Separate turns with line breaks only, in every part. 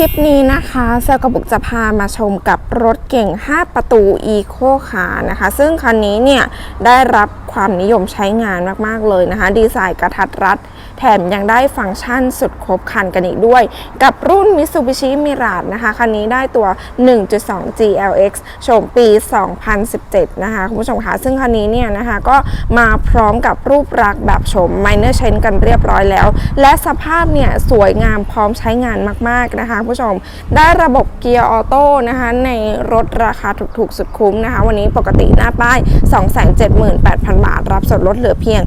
ลิปนี้นะคะเซลกระบุกจะพามาชมกับรถเก่ง 5 ประตู Eco ขานะคะ ซึ่งคันนี้เนี่ยได้รับความนิยมใช้งานมากๆเลยนะคะ ดีไซน์กระทัดรัด แถมยังได้ฟังก์ชันสุดครบครันกันอีกด้วย กับรุ่น Mitsubishi Mirage นะคะคันนี้ได้ตัว 1.2 GLX โฉมปี 2017 นะคะคุณผู้ชมคะซึ่งคันนี้เนี่ยนะคะก็มาพร้อมกับรูปลักษณ์แบบโฉม Minor c h a n กันเรียบร้อยแล้ว และสภาพเนี่ยสวยงามพร้อมใช้งานมากๆนะคะคุณผู้ชม ได้ระบบเกียร์ออโต้นะคะในรถราคาถูกๆสุดคุ้มนะคะ วันนี้ปกติหน้าป้าย 278,000บาท รับส่วนลดเหลือเพียง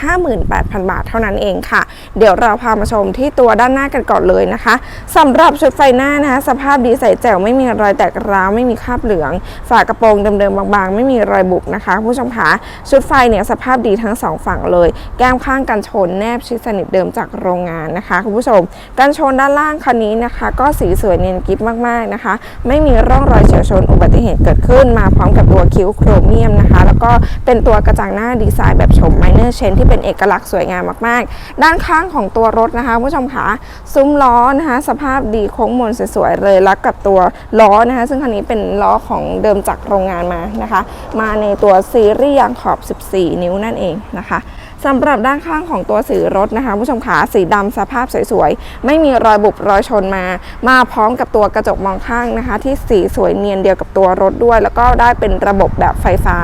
258,000 บาทเท่านั้นเองค่ะ เดี๋ยวเราพามาชมที่ตัวด้านหน้ากันก่อนเลยนะคะสำหรับชุดไฟหน้านะคะ สภาพดีใส่แจ๋วไม่มีรอยแตกร้าวไม่มีคราบเหลือง ฝากระโปรงเดิมๆบางๆ ไม่มีรอยบุกนะคะผู้ชมคะชุดไฟเนี่ยสภาพดีทั้งสองฝั่งเลย แก้มข้างกันชนแนบชิดสนิทเดิมจากโรงงานนะคะคุณผู้ชมกันชนด้านล่างคันนี้นะคะ ก็สีสวยเนียนกิฟมากๆนะคะ ไม่มีร่องรอยเฉียวชนอุบัติเหตุเกิดขึ้นมาพร้อมกับตัวคิ้วโครเมียมนะคะ แล้วก็เป็นตัวกระจังหน้าดีไซน์แบบชมไมเนอร์เชนที่เป็นเอกลักษณ์สวยงามมากๆ ด้านข้างของตัวรถนะคะผู้ชมคะซุ้มล้อนะคะสภาพดีโค้งมนสวยๆเลยรักกับตัวล้อนะคะ ซึ่งคันนี้เป็นล้อของเดิมจากโรงงานมานะคะ มาในตัวซีรีส์ยางขอบ 14 นิ้วนั่นเองนะคะ สำหรับด้านข้างของตัวสีรถนะคะผู้ชมขาสีดำสภาพสวยๆ ไม่มีรอยบุบรอยชนมา มาพร้อมกับตัวกระจกมองข้างนะคะ ที่สีสวยเนียนเดียวกับตัวรถด้วย แล้วก็ได้เป็นระบบแบบไฟฟ้า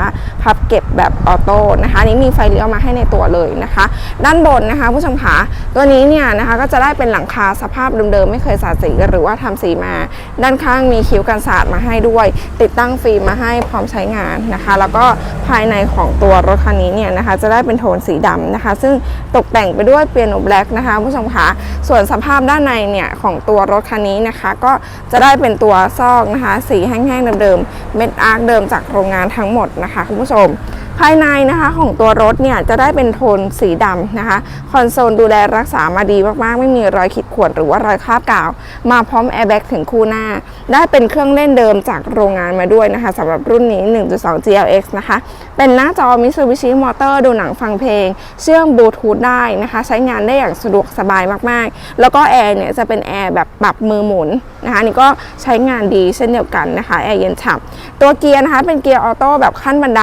พับเก็บแบบออโต้นะคะนี้มีไฟเลี้ยวมาให้ในตัวเลยนะคะ ด้านบนนะคะผู้ชมขาตัวนี้เนี่ยนะคะก็จะได้เป็นหลังคาสภาพเดิมๆไม่เคยสาดสีหรือว่าทำสีมา ด้านข้างมีคิ้วกันสาดมาให้ด้วย ติดตั้งฟิล์มมาให้พร้อมใช้งานนะคะ แล้วก็ภายในของตัวรถคันนี้เนี่ยนะคะจะได้เป็นโทนสีดำนะคะ ซึ่งตกแต่งไปด้วยเปียโนแบล็กนะคะผู้ชมคะส่วนสภาพด้านในเนี่ยของตัวรถคันนี้นะคะ ก็จะได้เป็นตัวซอกนะคะ สีแห้งๆเดิมๆเม็ดอาร์คเดิมจากโรงงานทั้งหมดนะคะคุณผู้ชมภายในนะคะของตัวรถเนี่ยจะได้เป็นโทนสีดำนะคะ คอนโซลดูแลรักษามาดีมากๆ ไม่มีรอยขีดข่วนหรือว่ารอยคราบกาว มาพร้อมแอร์แบ็กถึงคู่หน้าได้เป็นเครื่องเล่นเดิมจากโรงงานมาด้วยนะคะสำหรับรุ่นนี้ 1.2 GLX นะคะ เป็นหน้าจอ Mitsubishi Motor ดูหนังฟังเพลง เชื่อมบลูทูธได้นะคะ ใช้งานได้อย่างสะดวกสบายมากๆ แล้วก็แอร์เนี่ยจะเป็นแอร์แบบปรับมือหมุนนะคะนนี่ก็ใช้งานดีเช่นเดียวกันนะคะแอร์เย็นฉ่ำตัวเกียร์นะคะเป็นเกียร์ออโต้แบบขั้นบันได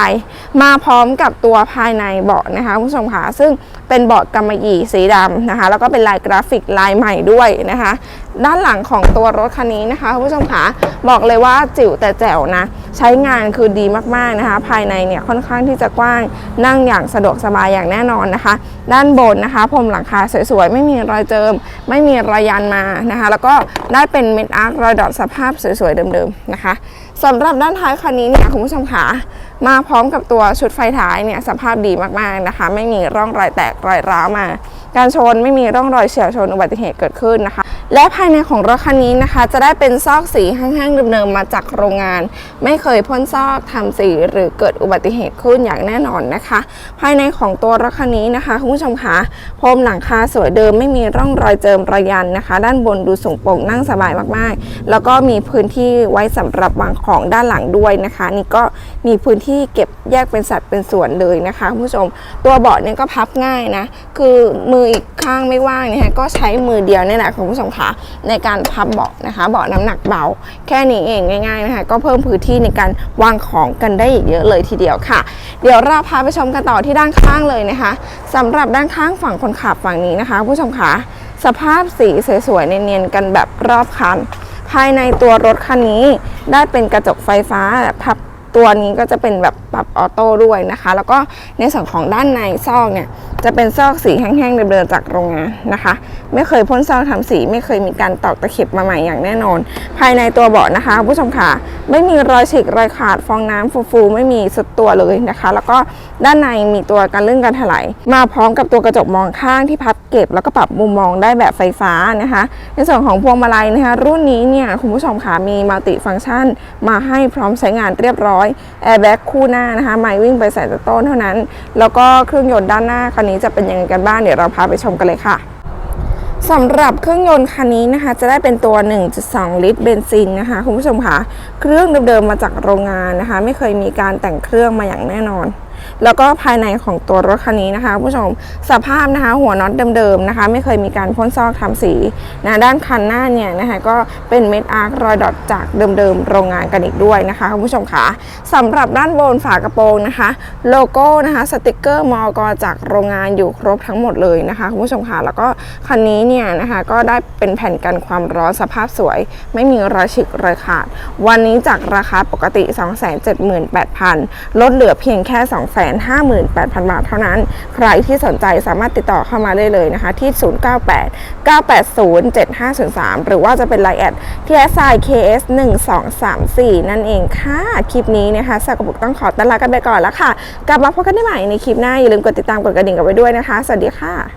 มาพร้อมกับตัวภายในเบาะนะคะคุณผู้ชมคะซึ่งเป็นเบาะกำมะหยี่สีดำนะคะ แล้วก็เป็นลายกราฟิกลายใหม่ด้วยนะคะ ด้านหลังของตัวรถคันนี้นะคะคุณผู้ชมคะ บอกเลยว่าจิ๋วแต่แจ๋วนะ ใช้งานคือดีมากๆนะคะ ภายในเนี่ยค่อนข้างที่จะกว้างนั่งอย่างสะดวกสบายอย่างแน่นอนนะคะ ด้านบนนะคะพรมหลังคาสวยๆ ไม่มีรอยเจิม ไม่มีรอยยันมานะคะ แล้วก็ได้เป็นเม็ดอาร์ครอยดอทสภาพสวยๆ เดิมๆนะคะสำหรับด้านท้ายคันนี้เนี่ยคุณผู้ชมคะมาพร้อมกับตัวชุดไฟท้ายเนี่ยสภาพดีมากๆนะคะ ไม่มีร่องรอยแตกรอยร้าวมา การชนไม่มีร่องรอยเฉียวชนอุบัติเหตุเกิดขึ้นนะคะ และภายในของรถคันนี้นะคะ จะได้เป็นซอกสีแห้งๆเดิมๆมาจากโรงงาน ไม่เคยพ่นซอกทำสีหรือเกิดอุบัติเหตุขึ้นอย่างแน่นอนนะคะ ภายในของตัวรถคันนี้นะคะคุณผู้ชมคะพรมหลังคาสวยเดิมไม่มีร่องรอยเจิมรอยยันนะคะ ด้านบนดูสูงโปร่งนั่งสบายมากๆ แล้วก็มีพื้นที่ไว้สำหรับวางของด้านหลังด้วยนะคะ นี่ก็มีพื้นที่เก็บแยกเป็นสัดเป็นส่วนเลยนะคะคุณผู้ชม ตัวเบาะเนี่ยก็พับง่ายนะคือมือืออีกข้างไม่ว่างนี่ยก็ใช้มือเดียวเนี่ยแหละคุณผู้ชมคะในการพับเบาะนะคะ เบาะน้ำหนักเบา แค่นี้เองง่ายๆนะคะก็เพิ่มพื้นที่ในการวางของกันได้อีกเยอะเลยทีเดียวค่ะ เดี๋ยวเราพาไปชมกันต่อที่ด้านข้างเลยนะคะสำหรับด้านข้างฝั่งคนขับฝั่งนี้นะคะ ผู้ชมคะสภาพสีสวยๆเนียนๆกันแบบรอบคัน ภายในตัวรถคันนี้ได้เป็นกระจกไฟฟ้าพับ ตัวนี้ก็จะเป็นแบบปรับออโต้ด้วยนะคะ แล้วก็ในส่วนของด้านในซอกเนี่ยจะเป็นซอกสีแห้งๆเดิมๆจากโรงงานนะคะ ไม่เคยพ่นซอกทำสี ไม่เคยมีการตอกตะเข็บมาใหม่อย่างแน่นอน ภายในตัวเบาะนะคะผู้ชมค่ะไม่มีรอยฉีกรอยขาดฟองน้ำฟูๆไม่มีสุดตัวเลยนะคะ แล้วก็ด้านในมีตัวกันลื่นกันถลายมาพร้อมกับตัวกระจกมองข้างที่พับเก็บ แล้วก็ปรับมุมมองได้แบบไฟฟ้านะคะ ในส่วนของพวงมาลัยนะคะ รุ่นนี้เนี่ยคุณผู้ชมค่ะมีมัลติฟังก์ชัน มาให้พร้อมใช้งานเรียบร้อยแอร์แบ็กคู่หน้านะคะไม่วิ่งไปใส่ต้นเท่านั้น แล้วก็เครื่องยนต์ด้านหน้าคันนี้จะเป็นยังไงกันบ้างเดี๋ยวเราพาไปชมกันเลยค่ะสำหรับเครื่องยนต์คันนี้นะคะ จะได้เป็นตัว 1.2 ลิตรเบนซินนะคะคุณผู้ชมคะเครื่องเดิมๆมาจากโรงงานนะคะ ไม่เคยมีการแต่งเครื่องมาอย่างแน่นอน แล้วก็ภายในของตัวรถคันนี้นะคะผู้ชมสภาพนะคะ หัวน็อตเดิมๆนะคะ ไม่เคยมีการพ่นซอกทำสีนะด้านคันหน้าเนี่ยนะคะก็เป็นเม็ดอาร์ครอยดอทจากเดิมๆโรงงานกันอีกด้วยนะคะคุณผู้ชมคะสำหรับด้านบนฝากระโปรงนะคะ โลโก้นะคะสติกเกอร์มอกจากโรงงานอยู่ครบทั้งหมดเลยนะคะคุณผู้ชมคะแล้วก็คันนี้เนี่ยนะคะก็ได้เป็นแผ่นกันความร้อนสภาพสวย ไม่มีรอยฉีกรอยขาด วันนี้จากราคาปกติ 278,000ลดเหลือเพียงแค่258,000 บาทเท่านั้น ใครที่สนใจสามารถติดต่อเข้ามาได้เลยนะคะ ที่ 098 980 7503 หรือว่าจะเป็นไลน์แอดที่ s i KS 1234 นั่นเองค่ะ คลิปนี้นะคะสากบุกต้องขอตลากันไปก่อนแล้วค่ะ กลับมาพบกันได้ใหม่ในคลิปหน้า อย่าลืมกดติดตามกดกระดิ่งกันไว้ด้วยนะคะ สวัสดีค่ะ